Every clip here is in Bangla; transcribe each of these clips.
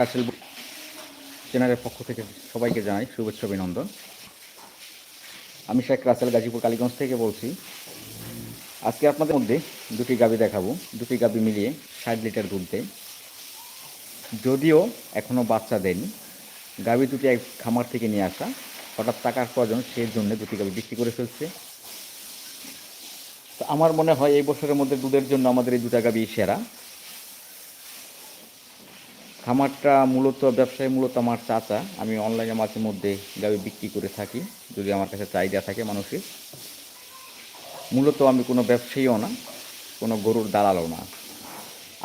রাসেল চ্যানেলের পক্ষ থেকে সবাইকে জানাই শুভেচ্ছা, অভিনন্দন। আমি শেখ রাসেল গাজীপুর, কালীগঞ্জ থেকে বলছি, আজকে আপনাদের মধ্যে দুটি গাবি দেখাবো। দুটি গাবি মিলিয়ে ষাট লিটার দুধ দেয় যদিও এখনও বাচ্চা দেয়নি গাবি দুটি এক খামার থেকে নিয়ে আসা। হঠাৎ টাকার প্রয়োজন সেই জন্য দুটি গাবি বিক্রি করে ফেলছে। তো আমার মনে হয় এই বছরের মধ্যে দুধের জন্য আমাদের এই দুটা গাবি সেরা। খামারটা মূলত, ব্যবসায় মূলত আমার চাচা। আমি অনলাইনে মাঝে মধ্যে গাবি বিক্রি করে থাকি, যদি আমার কাছে চাহিদা থাকে মানুষের। মূলত আমি কোনো ব্যবসায়ীও না, কোনো গরুর দালালও না।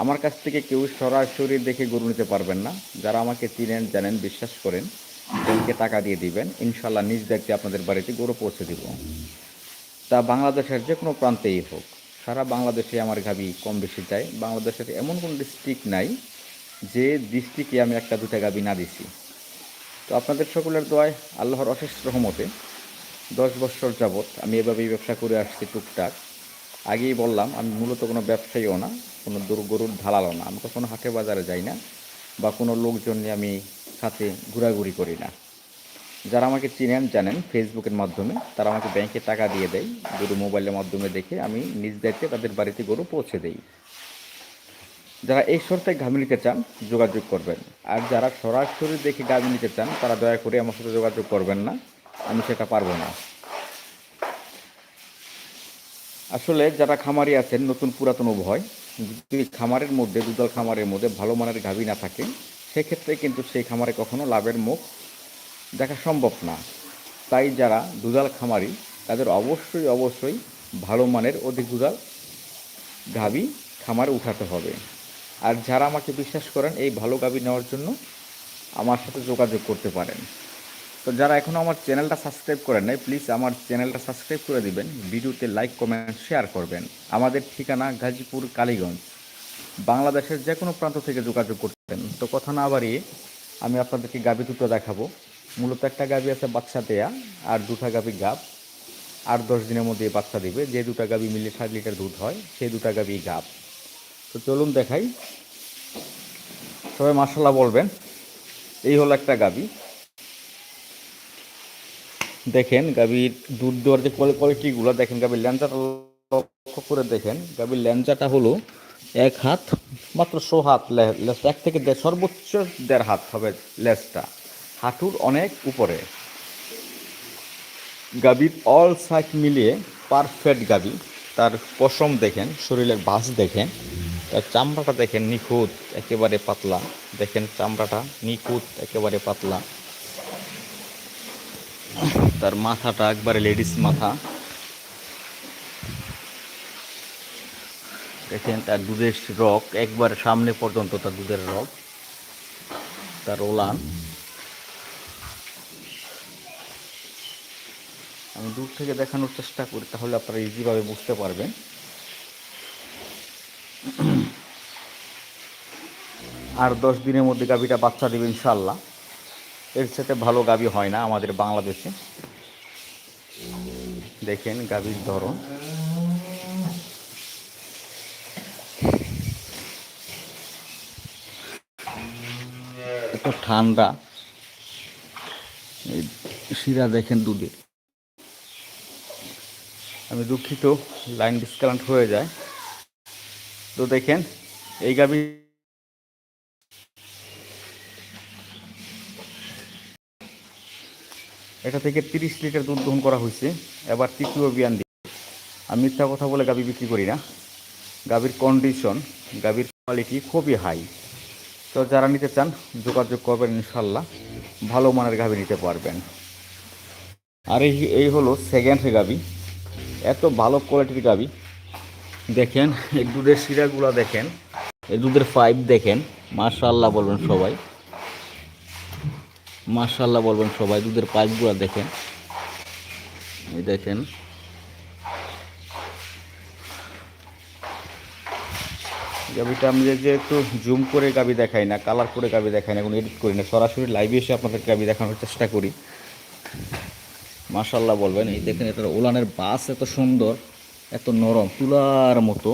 আমার কাছ থেকে কেউ সরাসরি দেখে গরু নিতে পারবেন না। যারা আমাকে চিনেন, জানেন, বিশ্বাস করেন, ব্যাংকে টাকা দিয়ে দিবেন ইনশাল্লাহ নিজ দেখতে আপনাদের বাড়িতে গরু পৌঁছে দিব। তা বাংলাদেশের যে কোনো প্রান্তেই হোক, সারা বাংলাদেশে আমার গাবি কম বেশি যায় বাংলাদেশের এমন কোনো ডিস্ট্রিক্ট নাই যে দৃষ্টিকে আমি একটা দুটা গাবি না দিছি। তো আপনাদের সকলের দোয়ায় আল্লাহর অশেষ রহমতে দশ বছর যাবৎ আমি এভাবেই ব্যবসা করে আসছি টুকটাক। আগেই বললাম, আমি মূলত কোনো ব্যবসায়ীও না, কোনো দূর গরুর ঢালালও না। আমি কখনো হাটে বাজারে যাই না বা কোনো লোকজন নিয়ে আমি সাথে ঘোরাঘুরি করি না। যারা আমাকে চিনেন, জানেন ফেসবুকের মাধ্যমে তারা আমাকে ব্যাংকে টাকা দিয়ে দেয়। গরু মোবাইলের মাধ্যমে দেখে আমি নিজ দায়িত্বে তাদের বাড়িতে গরু পৌঁছে দেই। যারা এই শর্তে গাভী নিতে চান, যোগাযোগ করবেন। আর যারা সরাসরি দেখে গাভী নিতে চান, তারা দয়া করে আমার সাথে যোগাযোগ করবেন না। আমি সেটা পারব না। আসলে যারা খামারি আছেন, নতুন পুরাতন উভয়, যদি খামারের মধ্যে দুধাল খামারের মধ্যে ভালো মানের গাভী না থাকে, সেক্ষেত্রে কিন্তু সেই খামারে কখনো লাভের মুখ দেখা সম্ভব না। তাই যারা দুধাল খামারি, তাদের অবশ্যই অবশ্যই ভালো মানের অধিক দুধাল গাভী খামারে উঠাতে হবে। আর যারা আমাকে বিশ্বাস করেন, এই ভালো গাবি নেওয়ার জন্য আমার সাথে যোগাযোগ করতে পারেন। তো যারা এখনও আমার চ্যানেলটা সাবস্ক্রাইব করেন নাই প্লিজ আমার চ্যানেলটা সাবস্ক্রাইব করে দিবেন, ভিডিওতে লাইক কমেন্ট শেয়ার করবেন। আমাদের ঠিকানা গাজীপুর, কালীগঞ্জ। বাংলাদেশের যে কোনো প্রান্ত থেকে যোগাযোগ করতেন। তো কথা না বাড়িয়ে আমি আপনাদেরকে গাভী দুটো দেখাবো। মূলত একটা গাভী আছে বাচ্চা দেয়া আর দুটা গাভী গাব। আর দশ দিনের মধ্যে বাচ্চা দিবে। যে দুটা গাভী মিলে ষাট লিটার দুধ হয়, সেই দুটা গাভী গাব। তো চলুন দেখাই। সবাই মার্শাল্লাহ বলবেন, এই হলো একটা গাবি। দেখেন গাবির দুধ দেওয়ার যে কোয়ালিটিগুলো দেখেন গাবির ল্যাঞ্জাটা লক্ষ্য করে দেখেন, গাবির ল্যাঞ্জাটা হলো এক হাত, মাত্র শো হাত লে- এক থেকে সর্বোচ্চ দেড় হাত হবে লেজটা হাঁটুর অনেক উপরে। গাবির অল সাইড মিলিয়ে পারফেক্ট গাবি, তার পশম দেখেন, শরীরের ভাঁজ দেখেন। তার চামড়াটা দেখেন নিখুঁত, একেবারে পাতলা। দেখেন চামড়াটা নিখুঁত, একেবারে পাতলা। তার মাথাটা একবারে লেডিস মাথা। দেখেন তার দুধের রক একবারে সামনে পর্যন্ত তার দুধের রক তার ওলান। আমি দূর থেকে দেখানোর চেষ্টা করি, তাহলে আপনারা ইজিভাবে বুঝতে পারবেন। আর দশ দিনের মধ্যে গাভীটা বাচ্চা দেবে ইনশাল্লাহ এর সাথে ভালো গাভী হয় না আমাদের বাংলাদেশে। দেখেন গাভীর ধরন। এত ঠান্ডা। শিরা দেখেন দুধের। আমি দুঃখিত, লাইন ডিসকানেক্ট হয়ে যায়। তো দেখেন, এই গাভী এটা থেকে তিরিশ লিটার দুধ দহন করা হয়েছে। এবার তৃতীয় বিয়ান দিয়ে। আমি মিথ্যা কথা বলে গাভী বিক্রি করি না। গাভীর কন্ডিশন গাভীর কোয়ালিটি খুবই হাই তো যারা নিতে চান, যোগাযোগ করবেন ইনশাল্লাহ ভালো মানের গাভী নিতে পারবেন। আর এই এই হলো সেকেন্ড গাভী এত ভালো কোয়ালিটির গাভী দেখেন, এই দুধের শিরাগুলো দেখেন, এই দুধের পাইপ দেখেন। মার্শাল্লাহ বলবেন সবাই। মার্শাল্লাহ বলবেন সবাই, দুধের পাইপগুলো দেখেন। এই দেখেন। গাবিটা আমি যে একটু জুম করে গাবি দেখাই না, কালার করে গাবি দেখাই না, কোনো এডিট করি না। সরাসরি লাইভে এসে আপনাদের গাবি দেখানোর চেষ্টা করি। মার্শাল্লাহ বলবেন, এই দেখেন এটা ওলানের বাস এত সুন্দর, এত নরম, তুলার মতো।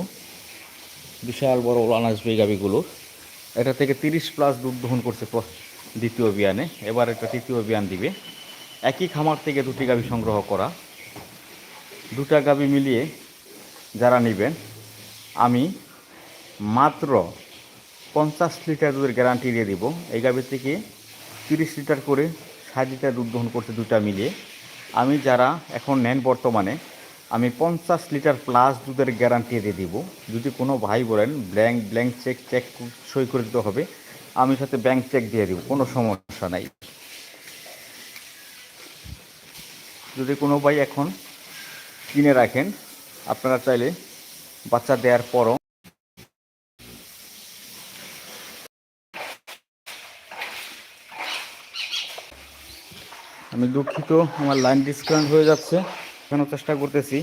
বিশাল বড় ওলান আসবে এই গাবিগুলোর। এটা থেকে তিরিশ প্লাস দুধ দহন করছে দ্বিতীয় বিয়ানে এবার একটা তৃতীয় বিয়ান দিবে। একই খামার থেকে দুটি গাভী সংগ্রহ করা। দুটা গাভী মিলিয়ে যারা নেবেন, আমি মাত্র পঞ্চাশ লিটার দুধের গ্যারান্টি দিয়ে দিব। এই গাভী থেকে তিরিশ লিটার করে ষাট লিটার দুধ দহন করছে দুটা মিলিয়ে। আমি যারা এখন নেন বর্তমানে, আমি পঞ্চাশ লিটার প্লাস দুধের গ্যারান্টি দিয়ে দিব। যদি কোনো ভাই বলেন ব্ল্যাঙ্ক ব্ল্যাঙ্ক চেক চেক সই করে দিতে হবে। আমি সাথে ব্যাংক চেক দিয়ে দিব, কোনো সমস্যা নাই। যদি কোনো ভাই এখন কিনে রাখেন, আপনারা চাইলে বাচ্চা দেওয়ার পরও আমি দুঃখিত, আমার লাইন ডিসকানেক্ট হয়ে যাচ্ছে। কেন চেষ্টা করতেছি,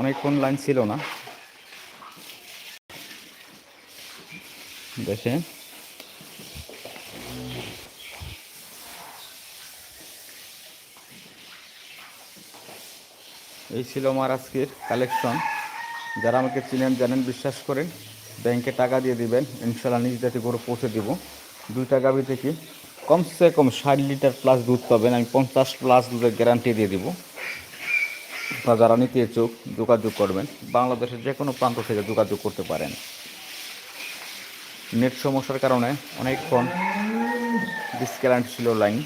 অনেকক্ষণ লাইন ছিল না। দেখেন। এই ছিল আমার আজকের কালেকশন যারা আমাকে চিনেন, জানেন, বিশ্বাস করেন, ব্যাংকে টাকা দিয়ে দিবেন, ইনশাল্লাহ নিজ জাতি করে পৌঁছে দিব। দুইটা গাভি থেকে কমসে কম ষাট লিটার প্লাস দুধ পাবেন, আমি পঞ্চাশ প্লাস দুধের গ্যারান্টি দিয়ে দিব। বা যারা নিতে ইচ্ছুক, যোগাযোগ করবেন। বাংলাদেশের যে কোনো প্রান্ত থেকে যোগাযোগ করতে পারেন। নেট সমস্যার কারণে অনেকক্ষণ ডিসকানেক্ট ছিল লাইন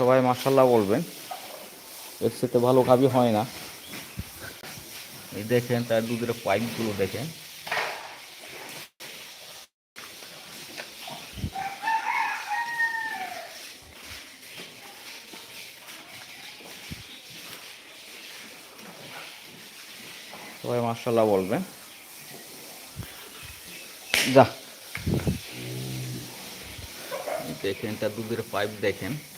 সবাই মার্শাল্লাহ বলবেন। এর সাথে ভালো গাভি হয় না। এই দেখেন, তার দুধের পাইপগুলো দেখেন। সবাই মার্শাল্লাহ বলবেন। যা। দেখেন, তার দুধের পাইপ দেখেন।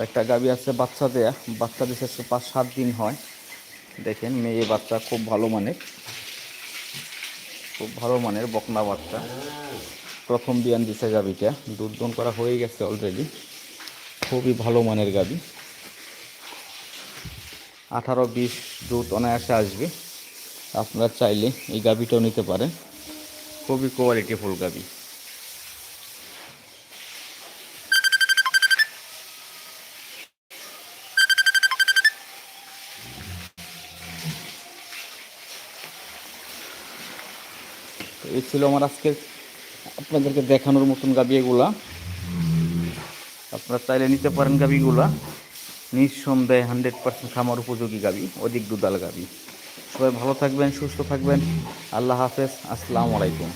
আর একটা গাবি আছে বাচ্চা দেয়া। বাচ্চা সে পাঁচ, সাত দিন হয়। দেখেন, মেয়ে বাচ্চা খুব ভালো মানের। খুব ভালো মানের বকনা বাচ্চা। প্রথম বিয়ান দিছে গাবিটা। দুধ দন করা হয়ে গেছে অলরেডি খুবই ভালো মানের গাবি। আঠারো বিশ দুধ অনায়াসে আসবে। আপনারা চাইলে এই গাবিটাও নিতে পারেন। খুবই কোয়ালিটিফুল গাবি। এই ছিল আমার আজকে আপনাদেরকে দেখানোর মতন গাবি এগুলা আপনারা চাইলে নিতে পারেন গাবিগুলা। নিঃসন্দেহে হান্ড্রেড পার্সেন্ট খামার উপযোগী গাবি, অধিক দুদাল গাবি। সবাই ভালো থাকবেন, সুস্থ থাকবেন। আল্লাহ হাফেজ, আসসালামু আলাইকুম।